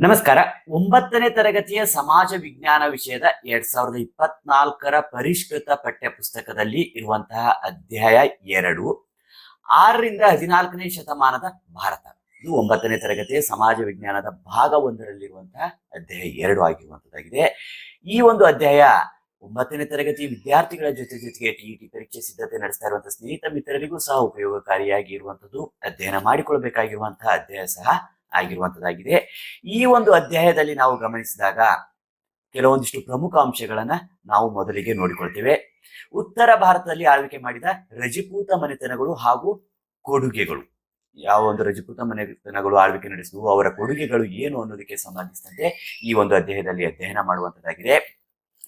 ನಮಸ್ಕಾರ. ಒಂಬತ್ತನೇ ತರಗತಿಯ ಸಮಾಜ ವಿಜ್ಞಾನ ವಿಷಯದ ಎರಡ್ ಸಾವಿರದ ಇಪ್ಪತ್ನಾಲ್ಕರ ಪರಿಷ್ಕೃತ ಪಠ್ಯ ಪುಸ್ತಕದಲ್ಲಿ ಇರುವಂತಹ ಅಧ್ಯಾಯ ಎರಡು, ಆರರಿಂದ ಹದಿನಾಲ್ಕನೇ ಶತಮಾನದ ಭಾರತ. ಇದು ಒಂಬತ್ತನೇ ತರಗತಿಯ ಸಮಾಜ ವಿಜ್ಞಾನದ ಭಾಗ ಒಂದರಲ್ಲಿರುವಂತಹ ಅಧ್ಯಾಯ ಎರಡು ಆಗಿರುವಂತದ್ದಾಗಿದೆ. ಈ ಒಂದು ಅಧ್ಯಾಯ ಒಂಬತ್ತನೇ ತರಗತಿ ವಿದ್ಯಾರ್ಥಿಗಳ ಜೊತೆ ಜೊತೆಗೆ ಟಿಇಟಿ ಪರೀಕ್ಷೆ ಸಿದ್ಧತೆ ನಡೆಸ್ತಾ ಇರುವಂತಹ ಸ್ನೇಹಿತ ಮಿತ್ರರಿಗೂ ಸಹ ಉಪಯೋಗಕಾರಿಯಾಗಿ ಇರುವಂತದ್ದು ಅಧ್ಯಯನ ಮಾಡಿಕೊಳ್ಬೇಕಾಗಿರುವಂತಹ ಅಧ್ಯಾಯ ಸಹ ಆಗಿರುವಂತದ್ದಾಗಿದೆ. ಈ ಒಂದು ಅಧ್ಯಾಯದಲ್ಲಿ ನಾವು ಗಮನಿಸಿದಾಗ ಕೆಲವೊಂದಿಷ್ಟು ಪ್ರಮುಖ ಅಂಶಗಳನ್ನ ನಾವು ಮೊದಲಿಗೆ ನೋಡಿಕೊಳ್ತೇವೆ. ಉತ್ತರ ಭಾರತದಲ್ಲಿ ಆಳ್ವಿಕೆ ಮಾಡಿದ ರಜಪೂತ ಮನೆತನಗಳು ಹಾಗೂ ಕೊಡುಗೆಗಳು. ಯಾವ ಒಂದು ರಜಪೂತ ಮನೆತನಗಳು ಆಳ್ವಿಕೆ ನಡೆಸಿದವು, ಅವರ ಕೊಡುಗೆಗಳು ಏನು ಅನ್ನೋದಕ್ಕೆ ಸಂಬಂಧಿಸಿದಂತೆ ಈ ಒಂದು ಅಧ್ಯಾಯದಲ್ಲಿ ಅಧ್ಯಯನ ಮಾಡುವಂತದ್ದಾಗಿದೆ.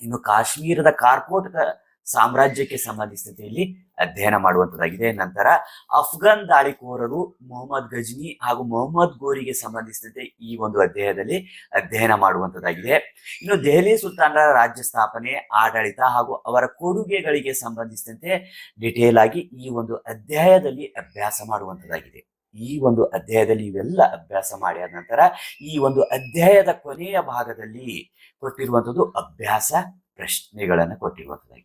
ಇನ್ನು ಕಾಶ್ಮೀರದ ಕಾರ್ಕೋಟಕ ಸಾಮ್ರಾಜ್ಯಕ್ಕೆ ಸಂಬಂಧಿಸಿದಂತೆ ಅಧ್ಯಯನ ಮಾಡುವಂತದ್ದಾಗಿದೆ. ನಂತರ ಅಫ್ಘಾನ್ ದಾಳಿಕೋರರು ಮೊಹಮ್ಮದ್ ಗಜ್ನಿ ಹಾಗೂ ಮೊಹಮ್ಮದ್ ಗೋರಿಗೆ ಸಂಬಂಧಿಸಿದಂತೆ ಈ ಒಂದು ಅಧ್ಯಾಯದಲ್ಲಿ ಅಧ್ಯಯನ ಮಾಡುವಂತದ್ದಾಗಿದೆ. ಇನ್ನು ದೆಹಲಿ ಸುಲ್ತಾನರ ರಾಜ್ಯ ಸ್ಥಾಪನೆ, ಆಡಳಿತ ಹಾಗೂ ಅವರ ಕೊಡುಗೆಗಳಿಗೆ ಸಂಬಂಧಿಸಿದಂತೆ ಡಿಟೇಲ್ ಆಗಿ ಈ ಒಂದು ಅಧ್ಯಾಯದಲ್ಲಿ ಅಭ್ಯಾಸ ಮಾಡುವಂತದ್ದಾಗಿದೆ. ಈ ಒಂದು ಅಧ್ಯಾಯದಲ್ಲಿ ಇವೆಲ್ಲ ಅಭ್ಯಾಸ ಮಾಡಿ ಆದ ನಂತರ ಈ ಒಂದು ಅಧ್ಯಾಯದ ಕೊನೆಯ ಭಾಗದಲ್ಲಿ ಕೊಟ್ಟಿರುವಂತದ್ದು ಅಭ್ಯಾಸ ಪ್ರಶ್ನೆಗಳನ್ನು ಕೊಟ್ಟಿರುವಂತದ್ದಾಗಿದೆ.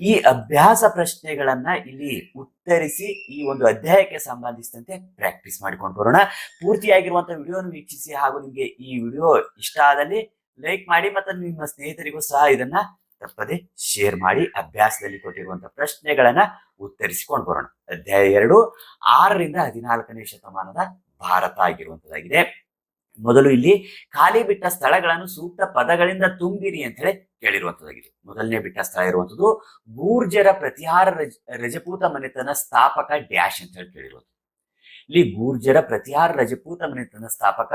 ಈ ಅಭ್ಯಾಸ ಪ್ರಶ್ನೆಗಳನ್ನ ಇಲ್ಲಿ ಉತ್ತರಿಸಿ ಈ ಒಂದು ಅಧ್ಯಾಯಕ್ಕೆ ಸಂಬಂಧಿಸಿದಂತೆ ಪ್ರಾಕ್ಟೀಸ್ ಮಾಡಿಕೊಂಡು ಬರೋಣ. ಪೂರ್ತಿಯಾಗಿರುವಂತಹ ವಿಡಿಯೋನ ವೀಕ್ಷಿಸಿ ಹಾಗೂ ನಿಮಗೆ ಈ ವಿಡಿಯೋ ಇಷ್ಟ ಆದಲ್ಲಿ ಲೈಕ್ ಮಾಡಿ ಮತ್ತು ನಿಮ್ಮ ಸ್ನೇಹಿತರಿಗೂ ಸಹ ಇದನ್ನ ತಪ್ಪದೆ ಶೇರ್ ಮಾಡಿ ಅಭ್ಯಾಸದಲ್ಲಿ ಕೊಟ್ಟಿರುವಂತಹ ಪ್ರಶ್ನೆಗಳನ್ನ ಉತ್ತರಿಸಿಕೊಂಡು ಬರೋಣ. ಅಧ್ಯಾಯ ಎರಡು, ಆರರಿಂದ ಹದಿನಾಲ್ಕನೇ ಶತಮಾನದ ಭಾರತ ಆಗಿರುವಂತದ್ದಾಗಿದೆ ಮೊದಲು ಇಲ್ಲಿ ಖಾಲಿ ಬಿಟ್ಟ ಸ್ಥಳಗಳನ್ನು ಸೂಕ್ತ ಪದಗಳಿಂದ ತುಂಬಿರಿ ಅಂತ ಹೇಳಿ ಕೇಳಿರುವಂತದ್ದಾಗಿದೆ. ಮೊದಲನೇ ಬಿಟ್ಟ ಸ್ಥಳ ಇರುವಂತದ್ದು ಗೂರ್ಜರ ಪ್ರತಿಹಾರ ರಜ, ರಜಪೂತ ಮನೆತನ ಸ್ಥಾಪಕ ಡ್ಯಾಶ್ ಅಂತ ಹೇಳಿ ಕೇಳಿರುವಂತದ್ದು. ಇಲ್ಲಿ ಗೂರ್ಜರ ಪ್ರತಿಹಾರ ರಜಪೂತ ಮನೆತನ ಸ್ಥಾಪಕ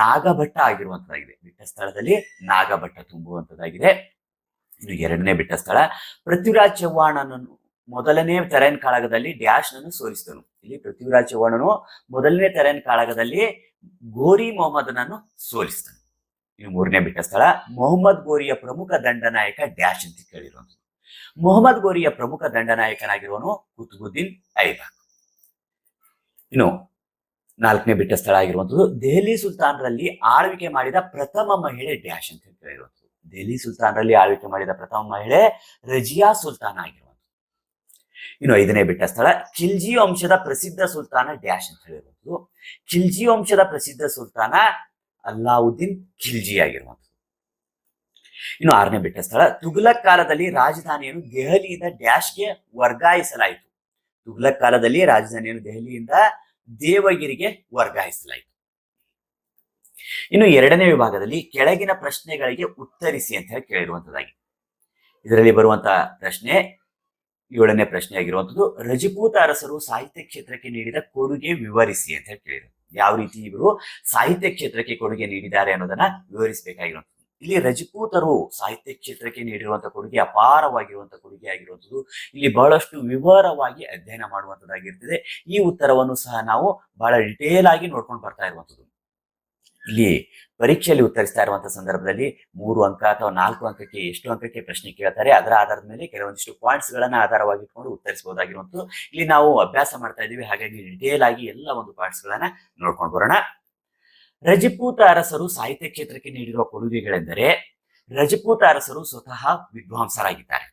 ನಾಗಭಟ್ಟ ಆಗಿರುವಂತದ್ದಾಗಿದೆ. ಬಿಟ್ಟ ಸ್ಥಳದಲ್ಲಿ ನಾಗಭಟ್ಟ ತುಂಬುವಂತದ್ದಾಗಿದೆ. ಇನ್ನು ಎರಡನೇ ಬಿಟ್ಟ ಸ್ಥಳ ಪೃಥ್ವಿರಾಜ್ ಚವ್ಹಾಣನನ್ನು ಮೊದಲನೇ ತೆರೆನ್ ಕಾಳಗದಲ್ಲಿ ಡ್ಯಾಶ್ ನನ್ನು ಸೋಲಿಸಿದನು. ಇಲ್ಲಿ ಪೃಥ್ವಿರಾಜ್ ಚವ್ಹಾಣನು ಮೊದಲನೇ ತೆರೆನ್ ಕಾಳಗದಲ್ಲಿ ಗೋರಿ ಮೊಹಮ್ಮದನನ್ನು ಸೋಲಿಸ್ತಾನೆ. ಇನ್ನು ಮೂರನೇ ಬಿಟ್ಟ ಸ್ಥಳ ಮೊಹಮ್ಮದ್ ಗೋರಿಯ ಪ್ರಮುಖ ದಂಡನಾಯಕ ಡ್ಯಾಶ್ ಅಂತ ಕೇಳಿರೋದು. ಮೊಹಮ್ಮದ್ ಗೋರಿಯ ಪ್ರಮುಖ ದಂಡನಾಯಕನಾಗಿರುವನು ಕುತುಬುದ್ದೀನ್ ಐಬಕ್. ಇನ್ನು ನಾಲ್ಕನೇ ಬಿಟ್ಟ ಸ್ಥಳ ಆಗಿರುವಂಥದ್ದು ದೆಹಲಿ ಸುಲ್ತಾನರಲ್ಲಿ ಆಳ್ವಿಕೆ ಮಾಡಿದ ಪ್ರಥಮ ಮಹಿಳೆ ಡ್ಯಾಶ್ ಅಂತ ಕೇಳಿರುವಂಥದ್ದು ದೆಹಲಿ ಸುಲ್ತಾನರಲ್ಲಿ ಆಳ್ವಿಕೆ ಮಾಡಿದ ಪ್ರಥಮ ಮಹಿಳೆ ರಜಿಯಾ ಸುಲ್ತಾನ್ ಆಗಿರುವಂಥದ್ದು ಇನ್ನು ಐದನೇ ಬೆಟ್ಟ ಸ್ಥಳ. ಖಿಲ್ಜಿ ವಂಶದ ಪ್ರಸಿದ್ಧ ಸುಲ್ತಾನ ಡ್ಯಾಶ್ ಅಂತ ಹೇಳಿರುವಂಥದ್ದು ಖಿಲ್ಜಿ ವಂಶದ ಪ್ರಸಿದ್ಧ ಸುಲ್ತಾನ ಅಲ್ಲಾವುದ್ದೀನ್ ಖಿಲ್ಜಿ ಆಗಿರುವಂಥದ್ದು. ಇನ್ನು ಆರನೇ ಬೆಟ್ಟ ಸ್ಥಳ. ತುಘಲಕ್ ಕಾಲದಲ್ಲಿ ರಾಜಧಾನಿಯನ್ನು ದೆಹಲಿಯಿಂದ ಡ್ಯಾಶ್ಗೆ ವರ್ಗಾಯಿಸಲಾಯಿತು. ತುಘಲಕ್ ಕಾಲದಲ್ಲಿ ರಾಜಧಾನಿಯನ್ನು ದೆಹಲಿಯಿಂದ ದೇವಗಿರಿಗೆ ವರ್ಗಾಯಿಸಲಾಯಿತು. ಇನ್ನು ಎರಡನೇ ವಿಭಾಗದಲ್ಲಿ ಕೆಳಗಿನ ಪ್ರಶ್ನೆಗಳಿಗೆ ಉತ್ತರಿಸಿ ಅಂತ ಹೇಳಿ ಕೇಳಿರುವಂತದ್ದಾಗಿದೆ ಇದರಲ್ಲಿ ಬರುವಂತಹ ಪ್ರಶ್ನೆ ಏಳನೇ ಪ್ರಶ್ನೆ ಆಗಿರುವಂಥದ್ದು ರಜಪೂತ ಅರಸರು ಸಾಹಿತ್ಯ ಕ್ಷೇತ್ರಕ್ಕೆ ನೀಡಿದ ಕೊಡುಗೆ ವಿವರಿಸಿ ಅಂತ ಹೇಳಿ ಕೇಳಿದ್ರು. ಯಾವ ರೀತಿ ಇವರು ಸಾಹಿತ್ಯ ಕ್ಷೇತ್ರಕ್ಕೆ ಕೊಡುಗೆ ನೀಡಿದ್ದಾರೆ ಅನ್ನೋದನ್ನ ವಿವರಿಸಬೇಕಾಗಿರುವಂಥದ್ದು ಇಲ್ಲಿ ರಜಪೂತರು ಸಾಹಿತ್ಯ ಕ್ಷೇತ್ರಕ್ಕೆ ನೀಡಿರುವಂತಹ ಕೊಡುಗೆ ಅಪಾರವಾಗಿರುವಂತಹ ಕೊಡುಗೆ ಆಗಿರುವಂಥದ್ದು, ಇಲ್ಲಿ ಬಹಳಷ್ಟು ವಿವರವಾಗಿ ಅಧ್ಯಯನ ಮಾಡುವಂತದ್ದಾಗಿರ್ತದೆ ಈ ಉತ್ತರವನ್ನು ಸಹ ನಾವು ಬಹಳ ಡಿಟೇಲ್ ಆಗಿ ನೋಡ್ಕೊಂಡು ಬರ್ತಾ ಇರುವಂತದ್ದು ಇಲ್ಲಿ ಪರೀಕ್ಷೆಯಲ್ಲಿ ಉತ್ತರಿಸ್ತಾ ಇರುವಂತಹ ಸಂದರ್ಭದಲ್ಲಿ ಮೂರು ಅಂಕ ಅಥವಾ ನಾಲ್ಕು ಅಂಕಕ್ಕೆ ಎಷ್ಟು ಅಂಕಕ್ಕೆ ಪ್ರಶ್ನೆ ಕೇಳ್ತಾರೆ, ಅದರ ಆಧಾರದ ಮೇಲೆ ಕೆಲವೊಂದಿಷ್ಟು ಪಾಯಿಂಟ್ಸ್ ಗಳನ್ನ ಆಧಾರವಾಗಿಟ್ಕೊಂಡು ಉತ್ತರಿಸಬಹುದಾಗಿರುವಂತದ್ದು. ಇಲ್ಲಿ ನಾವು ಅಭ್ಯಾಸ ಮಾಡ್ತಾ ಇದೀವಿ ಹಾಗಾಗಿ ಡಿಟೇಲ್ ಆಗಿ ಎಲ್ಲ ಒಂದು ಪಾಯಿಂಟ್ಸ್ ಗಳನ್ನ ನೋಡ್ಕೊಂಡು ಬರೋಣ. ರಜಪೂತ ಅರಸರು ಸಾಹಿತ್ಯ ಕ್ಷೇತ್ರಕ್ಕೆ ನೀಡಿರುವ ಕೊಡುಗೆಗಳೆಂದರೆ, ರಜಪೂತ ಅರಸರು ಸ್ವತಃ ವಿದ್ವಾಂಸರಾಗಿದ್ದಾರೆ.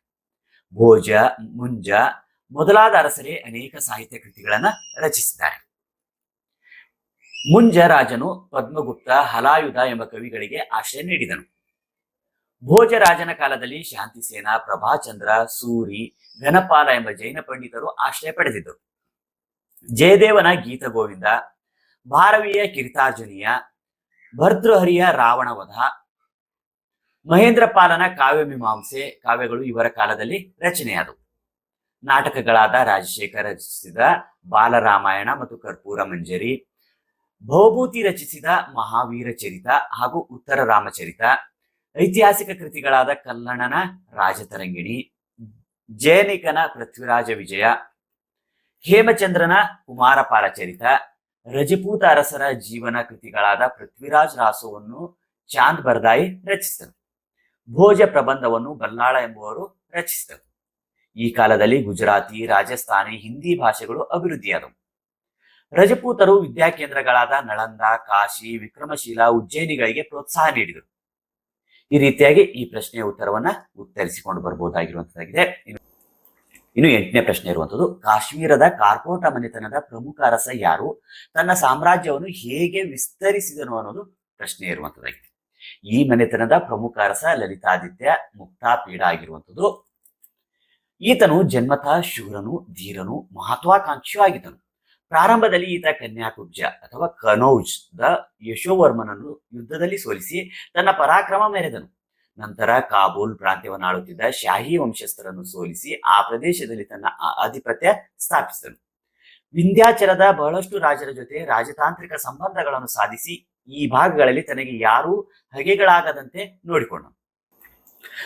ಭೋಜ, ಮುಂಜ ಮೊದಲಾದ ಅರಸರೇ ಅನೇಕ ಸಾಹಿತ್ಯ ಕೃತಿಗಳನ್ನ ರಚಿಸಿದ್ದಾರೆ. ಮುಂಜ ರಾಜನು ಪದ್ಮಗುಪ್ತ, ಹಲಾಯುಧ ಎಂಬ ಕವಿಗಳಿಗೆ ಆಶ್ರಯ ನೀಡಿದನು. ಭೋಜರಾಜನ ಕಾಲದಲ್ಲಿ ಶಾಂತಿಸೇನ, ಪ್ರಭಾಚಂದ್ರ, ಸೂರಿ, ಘನಪಾಲ ಎಂಬ ಜೈನ ಪಂಡಿತರು ಆಶ್ರಯ ಪಡೆದಿದ್ದರು. ಜಯದೇವನ ಗೀತ ಗೋವಿಂದ, ಭಾರವೀಯ ಕಿರಿತಾರ್ಜುನಿಯ, ಭರ್ತೃಹರಿಯ ರಾವಣವಧ ಮಹೇಂದ್ರ ಪಾಲನ ಕಾವ್ಯ ಮೀಮಾಂಸೆ ಕಾವ್ಯಗಳು ಇವರ ಕಾಲದಲ್ಲಿ ರಚನೆಯಾದವು. ನಾಟಕಗಳಾದ ರಾಜಶೇಖರ ರಚಿಸಿದ ಬಾಲರಾಮಾಯಣ ಮತ್ತು ಕರ್ಪೂರ ಮಂಜರಿ ಭವಭೂತಿ ರಚಿಸಿದ ಮಹಾವೀರ ಚರಿತ ಹಾಗೂ ಉತ್ತರ ರಾಮಚರಿತ. ಐತಿಹಾಸಿಕ ಕೃತಿಗಳಾದ ಕಲ್ಲಣನ ರಾಜತರಂಗಿಣಿ, ಜಯನಿಕನ ಪೃಥ್ವಿರಾಜ ವಿಜಯ, ಹೇಮಚಂದ್ರನ ಕುಮಾರಪಾಲ ಚರಿತ, ರಜಪೂತ ಅರಸರ ಜೀವನ ಕೃತಿಗಳಾದ ಪೃಥ್ವಿರಾಜ್ ರಾಸುವನ್ನು ಚಾಂದ್ ಬರ್ದಾಯಿ ರಚಿಸಿದರು. ಭೋಜ ಪ್ರಬಂಧವನ್ನು ಬಲ್ಲಾಳ ಎಂಬುವರು ರಚಿಸಿದರು. ಈ ಕಾಲದಲ್ಲಿ ಗುಜರಾತಿ, ರಾಜಸ್ಥಾನಿ, ಹಿಂದಿ ಭಾಷೆಗಳು ಅಭಿವೃದ್ಧಿಯಾದವು. ರಜಪೂತರು ವಿದ್ಯಾಕೇಂದ್ರಗಳಾದ ನಳಂದ, ಕಾಶಿ, ವಿಕ್ರಮಶೀಲ ಉಜ್ಜಯಿನಿಗಳಿಗೆ ಪ್ರೋತ್ಸಾಹ ನೀಡಿದರು. ಈ ರೀತಿಯಾಗಿ ಈ ಪ್ರಶ್ನೆಯ ಉತ್ತರವನ್ನ ಉತ್ತರಿಸಿಕೊಂಡು ಬರಬಹುದಾಗಿರುವಂತದ್ದಾಗಿದೆ ಇನ್ನು ಎಂಟನೇ ಪ್ರಶ್ನೆ ಇರುವಂತದ್ದು, ಕಾಶ್ಮೀರದ ಕಾರ್ಕೋಟ ಮನೆತನದ ಪ್ರಮುಖ ಅರಸ ಯಾರು? ತನ್ನ ಸಾಮ್ರಾಜ್ಯವನ್ನು ಹೇಗೆ ವಿಸ್ತರಿಸಿದನು ಅನ್ನೋದು ಪ್ರಶ್ನೆ ಇರುವಂತದ್ದಾಗಿದೆ. ಈ ಮನೆತನದ ಪ್ರಮುಖ ಅರಸ ಲಲಿತಾದಿತ್ಯ ಮುಕ್ತಾಪೀಡ ಆಗಿರುವಂಥದ್ದು ಈತನು ಜನ್ಮತಃ ಶೂರನು, ಧೀರನು, ಮಹತ್ವಾಕಾಂಕ್ಷಿಯೂ ಆಗಿದ್ದನು. ಪ್ರಾರಂಭದಲ್ಲಿ ಈತ ಕನ್ಯಾಕುಬ್ಜ ಅಥವಾ ಕನೌಜ್ ದ ಯಶೋವರ್ಮನನ್ನು ಯುದ್ಧದಲ್ಲಿ ಸೋಲಿಸಿ ತನ್ನ ಪರಾಕ್ರಮ ಮೆರೆದನು. ನಂತರ ಕಾಬೂಲ್ ಪ್ರಾಂತ್ಯವನ್ನು ಆಳುತ್ತಿದ್ದ ಶಾಹಿ ವಂಶಸ್ಥರನ್ನು ಸೋಲಿಸಿ ಆ ಪ್ರದೇಶದಲ್ಲಿ ತನ್ನ ಆಧಿಪತ್ಯ ಸ್ಥಾಪಿಸಿದನು. ವಿಂಧ್ಯಾಚಲದ ಬಹಳಷ್ಟು ರಾಜರ ಜೊತೆ ರಾಜತಾಂತ್ರಿಕ ಸಂಬಂಧಗಳನ್ನು ಸಾಧಿಸಿ ಈ ಭಾಗಗಳಲ್ಲಿ ತನಗೆ ಯಾರೂ ಹಗೆಗಳಾಗದಂತೆ ನೋಡಿಕೊಂಡನು.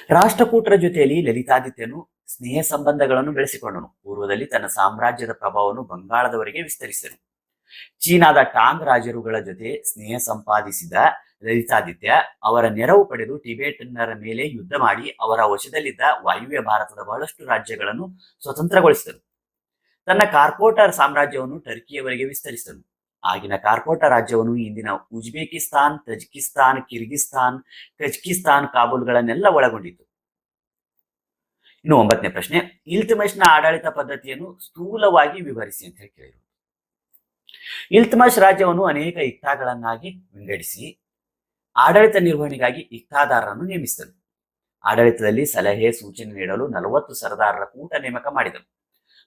ರಾಷ್ಟ್ರಕೂಟರ ಜೊತೆಯಲ್ಲಿ ಲಲಿತಾದಿತ್ಯನು ಸ್ನೇಹ ಸಂಬಂಧಗಳನ್ನು ಬೆಳೆಸಿಕೊಂಡನು. ಪೂರ್ವದಲ್ಲಿ ತನ್ನ ಸಾಮ್ರಾಜ್ಯದ ಪ್ರಭಾವವನ್ನು ಬಂಗಾಳದವರೆಗೆ ವಿಸ್ತರಿಸಿದನು. ಚೀನಾದ ಟಾಂಗ್ ರಾಜರುಗಳ ಜೊತೆ ಸ್ನೇಹ ಸಂಪಾದಿಸಿದ ಲಲಿತಾದಿತ್ಯ ಅವರ ನೆರವು ಪಡೆದು ಟಿಬೇಟನ್ನರ ಮೇಲೆ ಯುದ್ಧ ಮಾಡಿ ಅವರ ವಶದಲ್ಲಿದ್ದ ವಾಯುವ್ಯ ಭಾರತದ ಬಹಳಷ್ಟು ರಾಜ್ಯಗಳನ್ನು ಸ್ವತಂತ್ರಗೊಳಿಸಿದನು. ತನ್ನ ಕಾರ್ಕೋಟ ಸಾಮ್ರಾಜ್ಯವನ್ನು ಟರ್ಕಿಯವರೆಗೆ ವಿಸ್ತರಿಸಿದನು. ಆಗಿನ ಕಾರ್ಕೋಟ ರಾಜ್ಯವನ್ನು ಇಂದಿನ ಉಜ್ಬೇಕಿಸ್ತಾನ್, ತಜಿಕಿಸ್ತಾನ್, ಕಿರ್ಗಿಸ್ತಾನ್, ಕಜಕಿಸ್ತಾನ್, ಕಾಬೂಲ್ಗಳನ್ನೆಲ್ಲ ಒಳಗೊಂಡಿತ್ತು ಇನ್ನು ಒಂಬತ್ತನೇ ಪ್ರಶ್ನೆ ಇಲ್ತುಮಶ್ನ ಆಡಳಿತ ಪದ್ಧತಿಯನ್ನು ಸ್ಥೂಲವಾಗಿ ವಿವರಿಸಿ ಅಂತ ಹೇಳಿ ಕೇಳಿದರು. ಇಲ್ತುಮಶ್ ರಾಜ್ಯವನ್ನು ಅನೇಕ ಇಕ್ತಾಗಳನ್ನಾಗಿ ವಿಂಗಡಿಸಿ, ಆಡಳಿತ ನಿರ್ವಹಣೆಗಾಗಿ ಇಕ್ತಾದಾರರನ್ನು ನೇಮಿಸಿದರು. ಆಡಳಿತದಲ್ಲಿ ಸಲಹೆ, ಸೂಚನೆ ನೀಡಲು ನಲವತ್ತು ಸರದಾರರ ಕೂಟ ನೇಮಕ ಮಾಡಿದರು.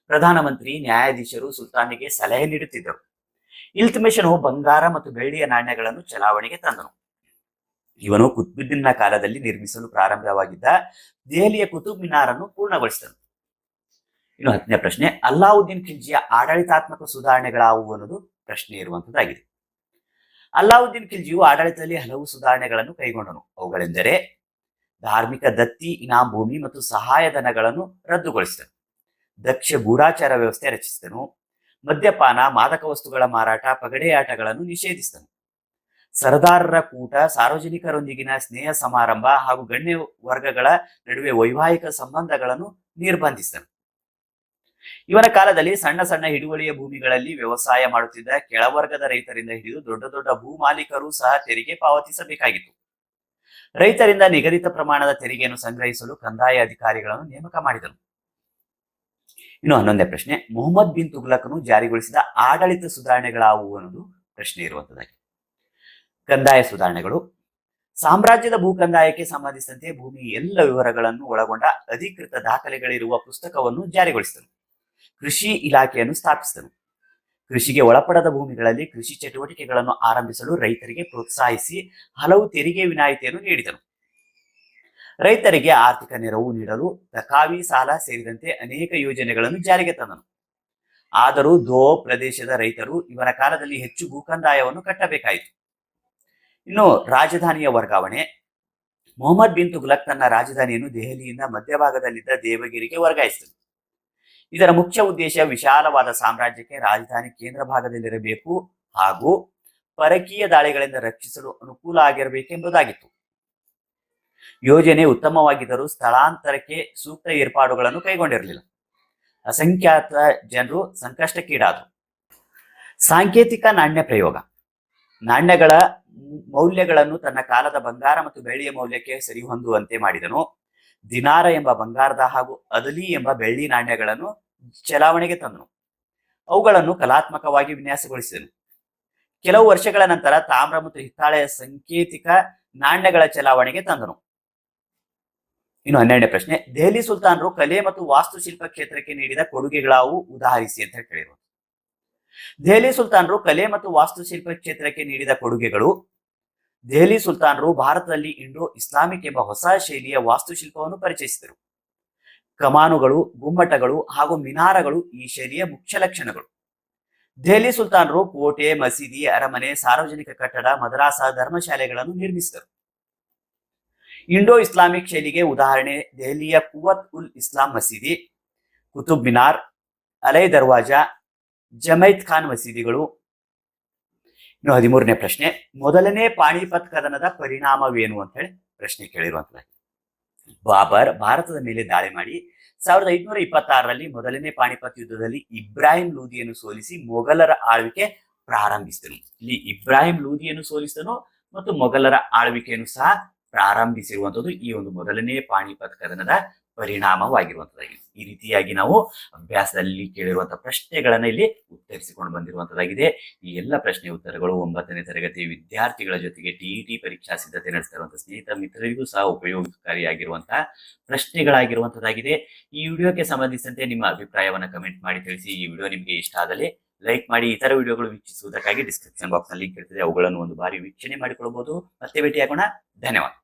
ಪ್ರಧಾನಮಂತ್ರಿ, ನ್ಯಾಯಾಧೀಶರು ಸುಲ್ತಾನಿಗೆ ಸಲಹೆ ನೀಡುತ್ತಿದ್ದರು. ಇಲ್ತುಮಿಷನು ಬಂಗಾರ ಮತ್ತು ಬೆಳ್ಳಿಯ ನಾಣ್ಯಗಳನ್ನು ಚಲಾವಣೆಗೆ ತಂದನು ಇವನು ಕುತ್ಬುದ್ದೀನ್ನ ಕಾಲದಲ್ಲಿ ನಿರ್ಮಿಸಲು ಪ್ರಾರಂಭವಾಗಿದ್ದ ದೆಹಲಿಯ ಕುತುಬ್ ಮಿನಾರನ್ನು ಪೂರ್ಣಗೊಳಿಸಿದನು ಇನ್ನು ಹತ್ತನೇ ಪ್ರಶ್ನೆ, ಅಲ್ಲಾವುದ್ದೀನ್ ಖಿಲ್ಜಿಯ ಆಡಳಿತಾತ್ಮಕ ಸುಧಾರಣೆಗಳಾವುವು ಅನ್ನೋದು ಪ್ರಶ್ನೆ ಇರುವಂತದ್ದಾಗಿದೆ ಅಲ್ಲಾವುದ್ದೀನ್ ಖಿಲ್ಜಿಯು ಆಡಳಿತದಲ್ಲಿ ಹಲವು ಸುಧಾರಣೆಗಳನ್ನು ಕೈಗೊಂಡನು. ಅವುಗಳೆಂದರೆ ಧಾರ್ಮಿಕ ದತ್ತಿ ಇನಾಮ್ ಭೂಮಿ ಮತ್ತು ಸಹಾಯಧನಗಳನ್ನು ರದ್ದುಗೊಳಿಸಿದನು. ದಕ್ಷ ಗೂಢಾಚಾರ ವ್ಯವಸ್ಥೆ ರಚಿಸಿದನು. ಮದ್ಯಪಾನ, ಮಾದಕ ವಸ್ತುಗಳ ಮಾರಾಟ, ಪಗಡೆಯಾಟಗಳನ್ನು ನಿಷೇಧಿಸಿದನು. ಸರದಾರರ ಕೂಟ, ಸಾರ್ವಜನಿಕರೊಂದಿಗಿನ ಸ್ನೇಹ ಸಮಾರಂಭ ಹಾಗೂ ಗಣ್ಯ ವರ್ಗಗಳ ನಡುವೆ ವೈವಾಹಿಕ ಸಂಬಂಧಗಳನ್ನು ನಿರ್ಬಂಧಿಸಿದರು. ಇವನ ಕಾಲದಲ್ಲಿ ಸಣ್ಣ ಸಣ್ಣ ಹಿಡುವಳಿಯ ಭೂಮಿಗಳಲ್ಲಿ ವ್ಯವಸಾಯ ಮಾಡುತ್ತಿದ್ದ ಕೆಳವರ್ಗದ ರೈತರಿಂದ ಹಿಡಿದು ದೊಡ್ಡ ದೊಡ್ಡ ಭೂ ಮಾಲೀಕರು ಸಹ ತೆರಿಗೆ ಪಾವತಿಸಬೇಕಾಗಿತ್ತು. ರೈತರಿಂದ ನಿಗದಿತ ಪ್ರಮಾಣದ ತೆರಿಗೆಯನ್ನು ಸಂಗ್ರಹಿಸಲು ಕಂದಾಯ ಅಧಿಕಾರಿಗಳನ್ನು ನೇಮಕ ಮಾಡಿದರು. ಇನ್ನು ಹನ್ನೊಂದನೇ ಪ್ರಶ್ನೆ, ಮೊಹಮ್ಮದ್ ಬಿನ್ ತುಗ್ಲಕ್ನು ಜಾರಿಗೊಳಿಸಿದ ಆಡಳಿತ ಸುಧಾರಣೆಗಳಾವುವು ಅನ್ನೋದು ಪ್ರಶ್ನೆ ಇರುವಂತದ್ದಾಗಿದೆ ಕಂದಾಯ ಸುಧಾರಣೆಗಳು. ಸಾಮ್ರಾಜ್ಯದ ಭೂ ಕಂದಾಯಕ್ಕೆ ಸಂಬಂಧಿಸಿದಂತೆ ಭೂಮಿ ಎಲ್ಲ ವಿವರಗಳನ್ನು ಒಳಗೊಂಡ ಅಧಿಕೃತ ದಾಖಲೆಗಳಿರುವ ಪುಸ್ತಕವನ್ನು ಜಾರಿಗೊಳಿಸಿದನು ಕೃಷಿ ಇಲಾಖೆಯನ್ನು ಸ್ಥಾಪಿಸಿದನು ಕೃಷಿಗೆ ಒಳಪಡದ ಭೂಮಿಗಳಲ್ಲಿ ಕೃಷಿ ಚಟುವಟಿಕೆಗಳನ್ನು ಆರಂಭಿಸಲು ರೈತರಿಗೆ ಪ್ರೋತ್ಸಾಹಿಸಿ ಹಲವು ತೆರಿಗೆ ವಿನಾಯಿತಿಯನ್ನು ನೀಡಿದನು ರೈತರಿಗೆ ಆರ್ಥಿಕ ನೆರವು ನೀಡಲು ತಕಾವಿ ಸಾಲ ಸೇರಿದಂತೆ ಅನೇಕ ಯೋಜನೆಗಳನ್ನು ಜಾರಿಗೆ ತಂದನು ಆದರೂ ದೋ ಪ್ರದೇಶದ ರೈತರು ಇವರ ಕಾಲದಲ್ಲಿ ಹೆಚ್ಚು ಭೂಕಂದಾಯವನ್ನು ಕಟ್ಟಬೇಕಾಯಿತು. ಇನ್ನು ರಾಜಧಾನಿಯ ವರ್ಗಾವಣೆ. ಮೊಹಮ್ಮದ್ ಬಿನ್ ತುಗ್ಲಕ್ ತನ್ನ ರಾಜಧಾನಿಯನ್ನು ದೆಹಲಿಯಿಂದ ಮಧ್ಯಭಾಗದಲ್ಲಿದ್ದ ದೇವಗಿರಿಗೆ ವರ್ಗಾಯಿಸಿದರು. ಇದರ ಮುಖ್ಯ ಉದ್ದೇಶ ವಿಶಾಲವಾದ ಸಾಮ್ರಾಜ್ಯಕ್ಕೆ ರಾಜಧಾನಿ ಕೇಂದ್ರ ಭಾಗದಲ್ಲಿರಬೇಕು ಹಾಗೂ ಪರಕೀಯ ದಾಳಿಗಳಿಂದ ರಕ್ಷಿಸಲು ಅನುಕೂಲ ಆಗಿರಬೇಕೆಂಬುದಾಗಿತ್ತು. ಯೋಜನೆ ಉತ್ತಮವಾಗಿದ್ದರೂ ಸ್ಥಳಾಂತರಕ್ಕೆ ಸೂಕ್ತ ಏರ್ಪಾಡುಗಳನ್ನು ಕೈಗೊಂಡಿರಲಿಲ್ಲ. ಅಸಂಖ್ಯಾತ ಜನರು ಸಂಕಷ್ಟಕ್ಕೀಡಾದರು. ಸಾಂಕೇತಿಕ ನಾಣ್ಯ ಪ್ರಯೋಗ. ನಾಣ್ಯಗಳ ಮೌಲ್ಯಗಳನ್ನು ತನ್ನ ಕಾಲದ ಬಂಗಾರ ಮತ್ತು ಬೆಳ್ಳಿಯ ಮೌಲ್ಯಕ್ಕೆ ಸರಿಹೊಂದುವಂತೆ ಮಾಡಿದನು. ದಿನಾರ ಎಂಬ ಬಂಗಾರದ ಹಾಗೂ ಅದಲಿ ಎಂಬ ಬೆಳ್ಳಿ ನಾಣ್ಯಗಳನ್ನು ಚಲಾವಣೆಗೆ ತಂದನು. ಅವುಗಳನ್ನು ಕಲಾತ್ಮಕವಾಗಿ ವಿನ್ಯಾಸಗೊಳಿಸಿದನು. ಕೆಲವು ವರ್ಷಗಳ ನಂತರ ತಾಮ್ರ ಮತ್ತು ಹಿತ್ತಾಳೆಯ ಸಂಕೇತಿಕ ನಾಣ್ಯಗಳ ಚಲಾವಣೆಗೆ ತಂದನು. ಇನ್ನು ಹನ್ನೆರಡನೇ ಪ್ರಶ್ನೆ, ದೆಹಲಿ ಸುಲ್ತಾನರು ಕಲೆ ಮತ್ತು ವಾಸ್ತುಶಿಲ್ಪ ಕ್ಷೇತ್ರಕ್ಕೆ ನೀಡಿದ ಕೊಡುಗೆಗಳಾವು ಉದಾಹರಿಸಿ ಅಂತ ಕೇಳಿರುವ ದೆಹಲಿ ಸುಲ್ತಾನರು ಕಲೆ ಮತ್ತು ವಾಸ್ತುಶಿಲ್ಪ ಕ್ಷೇತ್ರಕ್ಕೆ ನೀಡಿದ ಕೊಡುಗೆಗಳು. ದೆಹಲಿ ಸುಲ್ತಾನರು ಭಾರತದಲ್ಲಿ ಇಂಡೋ ಇಸ್ಲಾಮಿಕ್ ಎಂಬ ಹೊಸ ಶೈಲಿಯ ವಾಸ್ತುಶಿಲ್ಪವನ್ನು ಪರಿಚಯಿಸಿದರು. ಕಮಾನುಗಳು, ಗುಮ್ಮಟಗಳು ಹಾಗೂ ಮಿನಾರಗಳು ಈ ಶೈಲಿಯ ಮುಖ್ಯ ಲಕ್ಷಣಗಳು. ದೆಹಲಿ ಸುಲ್ತಾನರು ಕೋಟೆ, ಮಸೀದಿ, ಅರಮನೆ, ಸಾರ್ವಜನಿಕ ಕಟ್ಟಡ, ಮದ್ರಾಸ ಧರ್ಮಶಾಲೆಗಳನ್ನು ನಿರ್ಮಿಸಿದರು. ಇಂಡೋ ಇಸ್ಲಾಮಿಕ್ ಶೈಲಿಗೆ ಉದಾಹರಣೆ, ದೆಹಲಿಯ ಕುವತ್ ಉಲ್ ಇಸ್ಲಾಂ ಮಸೀದಿ, ಕುತುಬ್ ಮಿನಾರ್, ಅಲೈ ದರ್ವಾಜಾ ಜಮೈತ್ ಖಾನ್ ಮಸೀದಿಗಳು. ಇನ್ನು ಹದಿಮೂರನೇ ಪ್ರಶ್ನೆ, ಮೊದಲನೇ ಪಾಣಿಪತ್ ಕದನದ ಪರಿಣಾಮವೇನು ಅಂತ ಹೇಳಿ ಪ್ರಶ್ನೆ ಕೇಳಿರುವಂತದ್ದು ಬಾಬರ್ ಭಾರತದ ಮೇಲೆ ದಾಳಿ ಮಾಡಿ, ಸಾವಿರದ ಐದುನೂರ ಇಪ್ಪತ್ತಾರರಲ್ಲಿ ಮೊದಲನೇ ಪಾಣಿಪತ್ ಯುದ್ಧದಲ್ಲಿ ಇಬ್ರಾಹಿಂ ಲೂದಿಯನ್ನು ಸೋಲಿಸಿ ಮೊಘಲರ ಆಳ್ವಿಕೆ ಪ್ರಾರಂಭಿಸಿದನು. ಇಲ್ಲಿ ಇಬ್ರಾಹಿಂ ಲೂದಿಯನ್ನು ಸೋಲಿಸಿದನು ಮತ್ತು ಮೊಘಲರ ಆಳ್ವಿಕೆಯನ್ನು ಸಹ ಪ್ರಾರಂಭಿಸಿರುವಂತದ್ದು ಈ ಒಂದು ಮೊದಲನೇ ಪಾಣಿಪತ್ ಕದನದ ಪರಿಣಾಮವಾಗಿರುವಂತದ್ದಾಗಿದೆ ಈ ರೀತಿಯಾಗಿ ನಾವು ಅಭ್ಯಾಸದಲ್ಲಿ ಕೇಳಿರುವಂತಹ ಪ್ರಶ್ನೆಗಳನ್ನ ಇಲ್ಲಿ ಉತ್ತರಿಸಿಕೊಂಡು ಬಂದಿರುವಂತದ್ದಾಗಿದೆ. ಈ ಎಲ್ಲ ಪ್ರಶ್ನೆ ಉತ್ತರಗಳು ಒಂಬತ್ತನೇ ತರಗತಿ ವಿದ್ಯಾರ್ಥಿಗಳ ಜೊತೆಗೆ ಟಿಇಟಿ ಪರೀಕ್ಷಾ ಸಿದ್ಧತೆ ನಡೆಸ್ತಾ ಸ್ನೇಹಿತ ಮಿತ್ರರಿಗೂ ಸಹ ಉಪಯೋಗಕಾರಿಯಾಗಿರುವಂತಹ ಪ್ರಶ್ನೆಗಳಾಗಿರುವಂತದ್ದಾಗಿದೆ. ಈ ವಿಡಿಯೋಗೆ ಸಂಬಂಧಿಸಿದಂತೆ ನಿಮ್ಮ ಅಭಿಪ್ರಾಯವನ್ನು ಕಮೆಂಟ್ ಮಾಡಿ ತಿಳಿಸಿ. ಈ ವಿಡಿಯೋ ನಿಮಗೆ ಇಷ್ಟ ಆದಲ್ಲಿ ಲೈಕ್ ಮಾಡಿ. ಇತರ ವಿಡಿಯೋಗಳು ವೀಕ್ಷಿಸುವುದಕ್ಕಾಗಿ ಡಿಸ್ಕ್ರಿಪ್ಷನ್ ಬಾಕ್ಸ್ನಲ್ಲಿ ಲಿಂಕ್ ಇರ್ತದೆ. ಅವುಗಳನ್ನು ಒಂದು ಬಾರಿ ವೀಕ್ಷಣೆ ಮಾಡಿಕೊಳ್ಳಬಹುದು. ಮತ್ತೆ ಭೇಟಿಯಾಗೋಣ. ಧನ್ಯವಾದ.